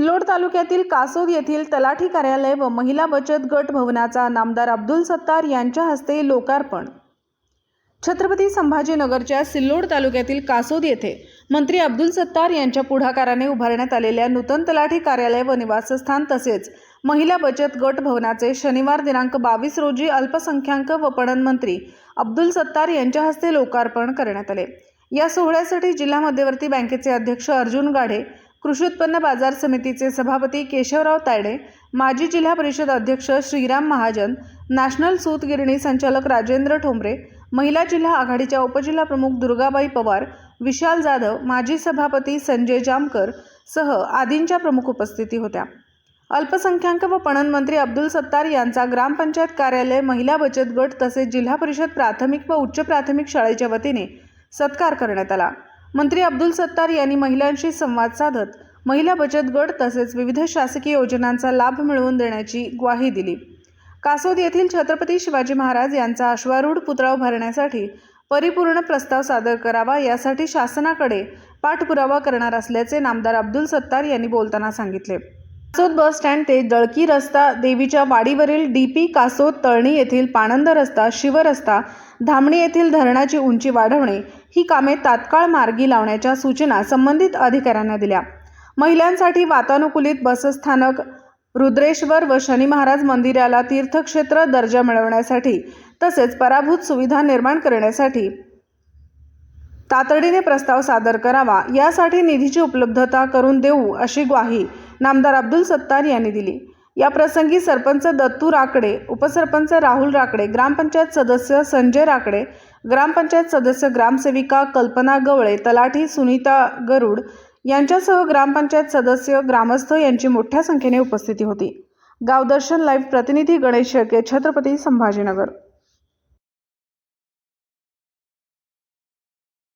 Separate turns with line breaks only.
सिल्लोड तालुक्यातील कासोद येथील तलाठी कार्यालय व महिला बचत गट भवनाचा नामदार अब्दुल सत्तार यांच्या हस्ते लोकार्पण. छत्रपती संभाजीनगरच्या सिल्लोड तालुक्यातील कासोद येथे मंत्री अब्दुल सत्तार यांच्या पुढाकाराने उभारण्यात आलेल्या नूतन तलाठी कार्यालय व निवासस्थान तसेच महिला बचत गट भवनाचे शनिवार दिनांक बावीस रोजी अल्पसंख्याक व पणन मंत्री अब्दुल सत्तार यांच्या हस्ते लोकार्पण करण्यात आले. या सोहळ्यासाठी जिल्हा मध्यवर्ती बँकेचे अध्यक्ष अर्जुन गाढे कृषी उत्पन्न बाजार समितीचे सभापती केशवराव तायडे माजी जिल्हा परिषद अध्यक्ष श्रीराम महाजन नॅशनल सूतगिरणी संचालक राजेंद्र ठोंबरे महिला जिल्हा आघाडीच्या उपजिल्हा प्रमुख दुर्गाबाई पवार विशाल जाधव माजी सभापती संजय जामकर सह आदींच्या प्रमुख उपस्थिती होत्या. अल्पसंख्याक व पणन मंत्री अब्दुल सत्तार यांचा ग्रामपंचायत कार्यालय महिला बचत गट तसेच जिल्हा परिषद प्राथमिक व उच्च प्राथमिक शाळेच्या वतीने सत्कार करण्यात आला. मंत्री अब्दुल सत्तार यांनी महिलांशी संवाद साधत महिला बचत गट तसेच विविध शासकीय योजनांचा लाभ मिळवून देण्याची ग्वाही दिली. कासोद येथील छत्रपती शिवाजी महाराज यांचा अश्वारूढ पुतळा उभारण्यासाठी परिपूर्ण प्रस्ताव सादर करावा यासाठी शासनाकडे पाठपुरावा करणार असल्याचे नामदार अब्दुल सत्तार यांनी बोलताना सांगितले. कासोद बस स्टँड ते जळकी रस्ता देवीच्या वाडीवरील डीपी कासोद तळणी येथील पाणंद रस्ता शिवरस्ता धामणी येथील धरणाची उंची वाढवणे ही कामे तात्काळ मार्गी लावण्याच्या सूचना संबंधित अधिकाऱ्यांना दिल्या. महिलांसाठी वातानुकूलित बसस्थानक रुद्रेश्वर व शनी महाराज मंदिराला तीर्थक्षेत्र दर्जा मिळवण्यासाठी तसेच पराभूत सुविधा निर्माण करण्यासाठी तातडीने प्रस्ताव सादर करावा यासाठी निधीची उपलब्धता करून देऊ अशी ग्वाही नामदार अब्दुल सत्तार यांनी दिली. या प्रसंगी सरपंच दत्तू राकडे उपसरपंच राहुल राकडे ग्रामपंचायत सदस्य संजय राकडे ग्रामपंचायत सदस्य ग्रामसेविका कल्पना गवळे तलाठी सुनीता गरुड यांच्यासह ग्रामपंचायत सदस्य ग्रामस्थ यांची मोठ्या संख्येने उपस्थिती होती. गावदर्शन लाईव्ह प्रतिनिधी गणेश शेळके छत्रपती संभाजीनगर.